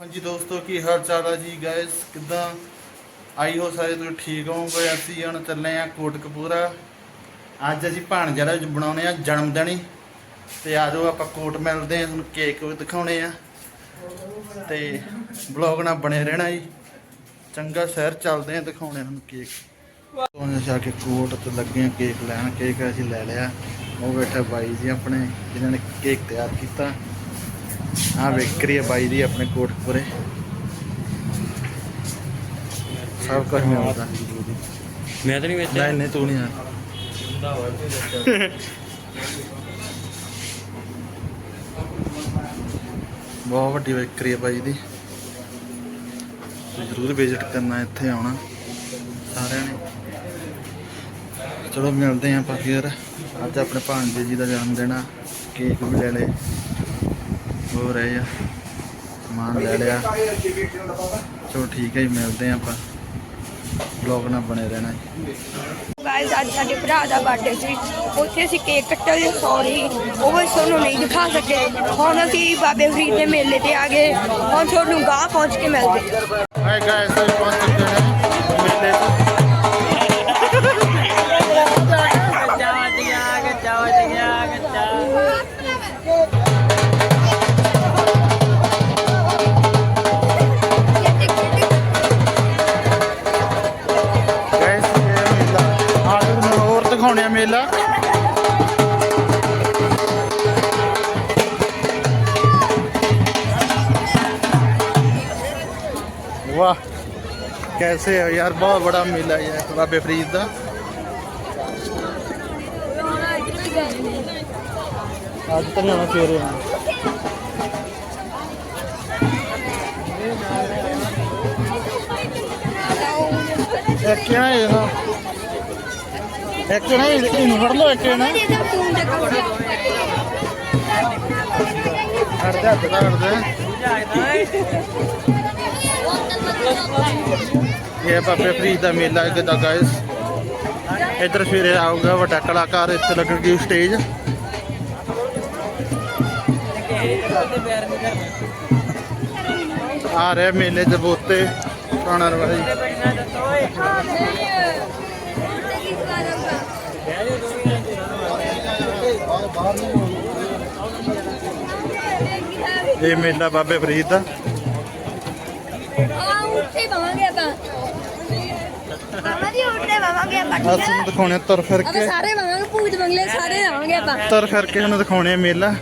ਹਾਂਜੀ ਦੋਸਤੋ, ਕੀ ਹਾਲ ਚਾਲ ਆ ਜੀ? ਗਾਇਸ ਕਿੱਦਾਂ? ਆਈ ਹੋ ਸਾਰੇ ਤੁਸੀਂ? ਠੀਕ ਹੋਵੋਗੇ? ਅਸੀਂ ਹੁਣ ਚੱਲੇ ਆ ਕੋਟਕਪੂਰਾ। ਅੱਜ ਅਸੀਂ ਭਾਣਜਾ ਦਾ ਬਣਾਉਣੇ ਆ ਜਨਮ ਦਿਨ ਤੇ ਆ ਜਾਓ ਆਪਾਂ ਕੋਟ ਮਿਲਦੇ ਆ, ਤੁਹਾਨੂੰ ਕੇਕ ਵੀ ਦਿਖਾਉਣੇ ਆ। ਤੇ ਬਲੌਗ ਨਾਲ ਬਣੇ ਰਹਿਣਾ ਜੀ। ਚੰਗਾ ਸ਼ਹਿਰ ਚੱਲਦੇ ਆ, ਦਿਖਾਉਣੇ ਆ ਤੁਹਾਨੂੰ ਕੇਕ। ਉਹਨੇ ਜਾ ਕੇ ਕੋਟ ਤੇ ਲੱਗੇ ਆ, ਕੇਕ ਲੈਣ। ਕੇਕ ਅਸੀਂ ਲੈ ਲਿਆ। ਉਹ ਬੈਠਾ ਬਾਈ ਜੀ ਆਪਣੇ, ਜਿਨ੍ਹਾਂ ਨੇ ਕੇਕ ਤਿਆਰ ਕੀਤਾ। ਆ ਵਿਕਰੀ ਹੈ ਬਾਈ ਦੀ ਆਪਣੇ ਕੋਟਪੁਰੇ ਸਭ ਕੁਝ ਮਿਲਦਾ। ਮੈਂ ਤਾਂ ਨਹੀਂ ਵੇਚਿਆ। ਨਹੀਂ ਤੂੰ ਨਹੀਂ ਆ। ਬਹੁਤ ਵੱਡੀ ਵਿਕਰੀ ਹੈ ਬਾਈ ਦੀ। ਜ਼ਰੂਰ ਵਿਜ਼ਿਟ ਕਰਨਾ ਇੱਥੇ ਆਉਣਾ। ਸਾਰਿਆਂ ਨੇ। ਚਲੋ ਮਿਲਦੇ ਆਂ ਆਪਾਂ ਫਿਰ। ਅੱਜ ਆਪਣੇ ਭਾਂਜੇ ਜੀ ਦਾ ਜਨਮ ਦਿਨ ਆ ਕੇਕ ਵੀ ਲੈ ਲਏ। ਹੋ ਰਹੇ ਆ। ਸਮਾਨ ਲੈ ਲਿਆ। ਚਲੋ ਠੀਕ ਹੈ ਜੀ ਮਿਲਦੇ ਆਂ ਆਪਾਂ। ਬਲੌਗ ਨਾਲ ਬਣੇ ਰਹਿਣਾ ਜੀ। ਗਾਇਸ ਅੱਜ ਸਾਡੇ ਭਰਾ ਦਾ ਬਰਥਡੇ ਸੀ। ਉੱਥੇ ਅਸੀਂ ਕੇਕ ਕੱਟਿਆ ਸੌਰੀ। ਉਹ ਵੀ ਤੁਹਾਨੂੰ ਨਹੀਂ ਦਿਖਾ ਸਕੇ। ਹੁਣ ਅਸੀਂ ਬਾਬੇ ਫਰੀਦ ਦੇ ਮੇਲੇ ਤੇ ਆ ਗਏ। ਹੁਣ ਤੁਹਾਨੂੰ ਗਾਹ ਪਹੁੰਚ ਕੇ ਮਿਲਦੇ। ਹਾਈ ਗਾਇਸ ਅਸੀਂ ਪਹੁੰਚ ਚੁੱਕੇ ਹਾਂ ਮੇਲੇ ਤੇ। कैसे है यार बहुत बड़ा मेला है यार बाबे फरीद का आज तो नहीं आना सवेरे एक क्या है ये ना एक क्या है इन फड़ लो एक क्या ना हट जा हट जा हट जा ਇਹ ਬਾਬੇ ਫਰੀਦ ਦਾ ਮੇਲਾ ਕਿਦਾ ਗਾਇਸ ਇੱਧਰ ਸਵੇਰੇ ਆਊਗਾ ਵੱਡਾ ਕਲਾਕਾਰ, ਇੱਥੇ ਲੱਗਣਗੇ ਸਟੇਜ ਆ ਰਿਹਾ ਮੇਲੇ ਚ ਬੋਤੇ, ਪੁਰਾਣਾ ਰਵਾਜ ਇਹ ਮੇਲਾ ਬਾਬੇ ਫਰੀਦ ਦਾ। ਆ ਉੱਤੇ ਬਵਾਂਗੇ ਆਪਾਂ। ਅਸੀਂ ਦਿਖਾਉਣੇ ਤੁਰ ਫਿਰ ਦਿਖਾਉਣੇ ਮੇਲਾ।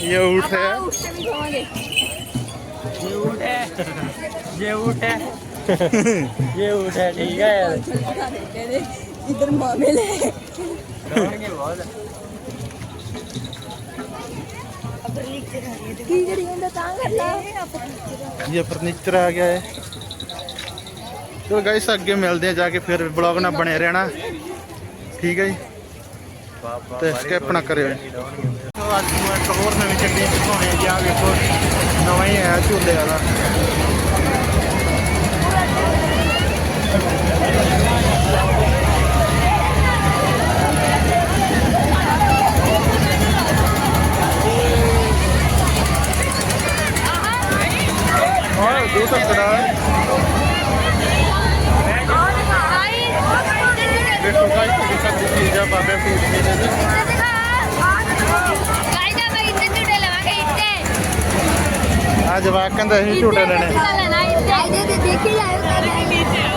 ਜੇ ਊਠ ਹੈ। ਜੇ ਊਠ ਹੈ। ਜੇ ਊਠ ਹੈ। ਠੀਕ ਹੈ। ਲੈ ਕਰਾਂਗੇ ਬਹੁਤ ਕੀ ਕਰੀ ਜਾਂਦਾ ਤਾਂ ਕਰਦਾ ये फर्नीचर आ गया है ਚਲੋ ਗਾਇਸ ਅੱਗੇ ਮਿਲਦੇ ਆ ਜਾ ਕੇ ਫਿਰ ਬਲੌਗ ਨਾਲ ਬਣੇ ਰਹਿਣਾ ਠੀਕ ਹੈ ਜੀ ਤੇ ਸਕਿਪ ਨਾ ਕਰਿਓ ਅੱਜ ਮੈਂ ਇੱਕ ਹੋਰ ਨਵੀਂ ਚੱਲੀ ਦਿਖਾਉਣੀ ਹੈ ਜੀ ਆ ਵੇਖੋ ਨਵਾਂ ਹੀ ਆਇਆ ਝੂਲੇ ਵਾਲਾ ਕਹਿੰਦਾ ਅਸੀਂ ਝੂਟੇ ਲੈਣੇ। ਦੇਖੀ ਜਾਇਓ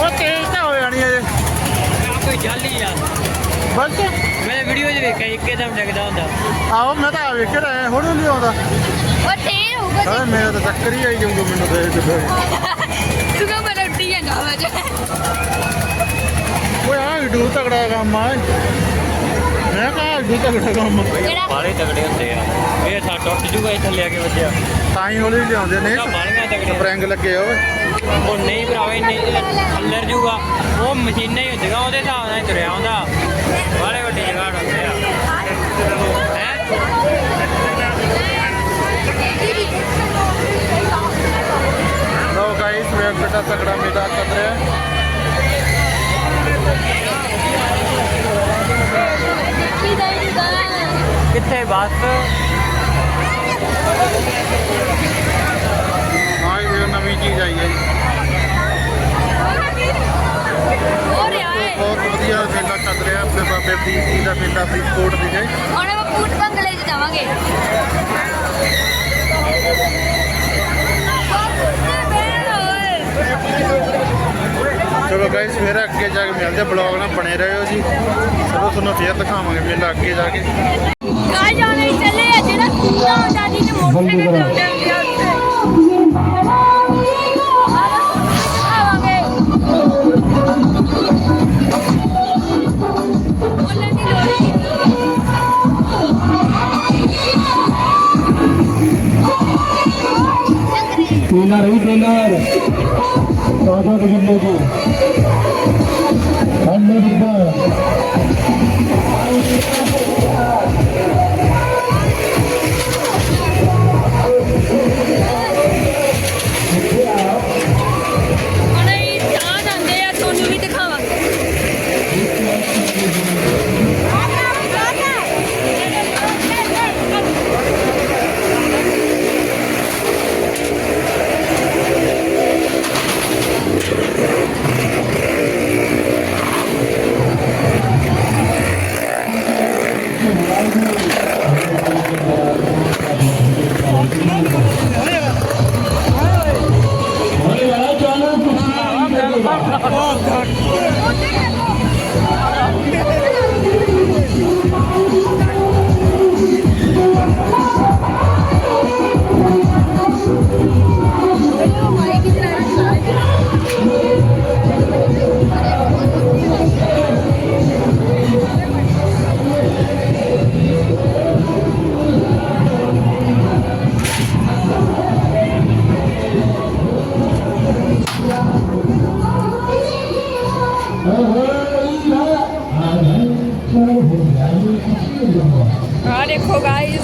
ਉਹ ਤੇਜ਼ ਤਾਂ ਹੋ ਜਾਣੀ ਹੈ ਜੇ। ਕੋਈ ਜਾਲੀ ਆ। ਬਸ। ਮੈਂ ਵੀਡੀਓ 'ਚ ਵੇਖਿਆ ਇੱਕੇ ਦਮ ਡਿੱਗਦਾ ਹੁੰਦਾ। ਆਓ ਮੈਂ ਤਾਂ ਆ ਵੇਖ ਰਿਹਾ ਹੁਣ ਨਹੀਂ ਆਉਂਦਾ। ਸਾਲੇ ਮੇਰਾ ਤਾਂ ਚੱਕਰ ਹੀ ਆਈ ਜਾਊਗਾ ਮੈਨੂੰ ਦੇਖ ਕੇ। ਤੂੰ ਕਾ ਬੜਾ ਉੱਡੀ ਜਾਂਦਾ ਵਜ ਓਏ ਆ ਤਗੜਾ ਕੰਮ ਆ। ਮੈਂ ਕਹਾ ਈਡੂ ਤਗੜਾ ਕੰਮ ਕਿਹੜਾ? ਬਾਲੇ ਤਗੜੇ ਹੁੰਦੇ ਆ। ਇਹ ਤਾਂ ਟੁੱਟ ਜੂਗਾ ਇਹ ਥੱਲੇ ਆ ਕੇ ਵੱਜਿਆ। ਤਾਂ ਹੀ ਹੌਲੀ ਲਿਆਉਂਦੇ ਨੇ। ਤਾਂ ਬਾਲੀਆਂ ਤਗੜੇ ਸਪਰਿੰਗ ਲੱਗੇ ਓਏ। ਉਹ ਨਹੀਂ ਭਰਾਵੇ ਨਹੀਂ ਥੱਲਰ ਜੂਗਾ। ਉਹ ਮਸ਼ੀਨਾਂ ਹੀ ਹੁੰਦੀਆਂ ਉਹਦੇ ਹਿਸਾਬ ਨਾਲ ਹੀ ਤੁਰਿਆ ਹੁੰਦਾ। ਬਾਲੇ ਵੱਡੀ ਜਗਾੜ ਹੁੰਦੇ ਆ। ਹੈ? ਤਕੜਾ ਮੇਲਾ ਚੱਲ ਰਿਹਾ ਕਿੱਥੇ ਬੱਸ? ਹਾਂ ਇਹ ਨਵੀਂ ਚੀਜ਼ ਆਈ ਹੈ ਜੀ। ਬਹੁਤ ਵਧੀਆ ਮੇਲਾ ਚੱਲ ਰਿਹਾ ਆਪਣੇ ਬਾਬੇ ਫਰੀਦ ਜੀ ਦਾ ਮੇਲਾ ਫਰੀਦਕੋਟ ਵਿਖੇ ਹੁਣ ਆਪਾਂ ਫੂਟ ਬੰਗਲੇ 'ਚ ਜਾਵਾਂਗੇ। ਗਾਇਸ ਫਿਰ ਅੱਗੇ ਜਾ ਕੇ ਮਿਲਦੇ ਬਲੌਗ ਨਾਲ ਬਣੇ ਰਹੋ ਜੀ ਚਲੋ ਤੁਹਾਨੂੰ ਫੇਰ ਦਿਖਾਵਾਂਗੇ ਮੇਲਾ ਅੱਗੇ ਜਾ ਕੇ ਆ ਜਾਣੇ ਚੱਲੇ ਆ ਜਿਹੜਾ ਕੁੱਤਾ ਹੁੰਦਾ ਜੀ ਤੇ ਮੋਟਰਸਾਈਕਲ ਚਲਾਉਂਦੇ ਹੁੰਦੇ ਆ ਉੱਥੇ ਬੋਲਣ ਦੀ ਲੋੜ ਨਹੀਂ ट्रेलर ही ट्रेलर चौदह किलो को Unbelievable. ਆ ਦੇਖੋ ਗਾਇਸ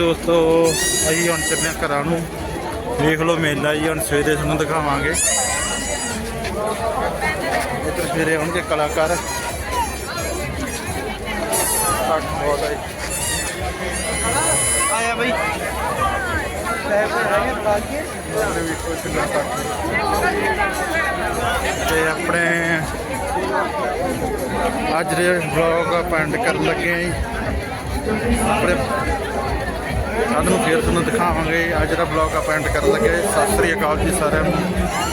ਦੋਸਤੋ, ਅਸੀਂ ਹੁਣ ਚੱਲੇ ਘਰਾਂ ਨੂੰ। ਦੇਖ ਲਓ ਮੇਲਾ ਜੀ, ਹੁਣ ਸਵੇਰੇ ਤੁਹਾਨੂੰ ਦਿਖਾਵਾਂਗੇ। ਇੱਧਰ ਸਵੇਰੇ ਆਉਣਗੇ ਕਲਾਕਾਰ। ਕੱਟ ਬਹੁਤ ਹੈ ਆਇਆ ਬਈ। ਤੇ। ਆਪਣੇ ਅੱਜ ਦੇ ਵਲੌਗ ਆਪਾਂ ਐਂਡ ਕਰਨ ਲੱਗੇ ਆਂ ਜੀ। ਆਪਣੇ ਕੱਲ੍ਹ ਫੇਰ ਤੁਹਾਨੂੰ ਦਿਖਾਵਾਂਗੇ। ਅੱਜ ਦਾ ਬਲੌਗ ਆਪਾਂ ਐਂਡ ਕਰਨ ਲੱਗੇ ਸਤਿ ਸ੍ਰੀ ਅਕਾਲ ਜੀ ਸਾਰਿਆਂ ਨੂੰ।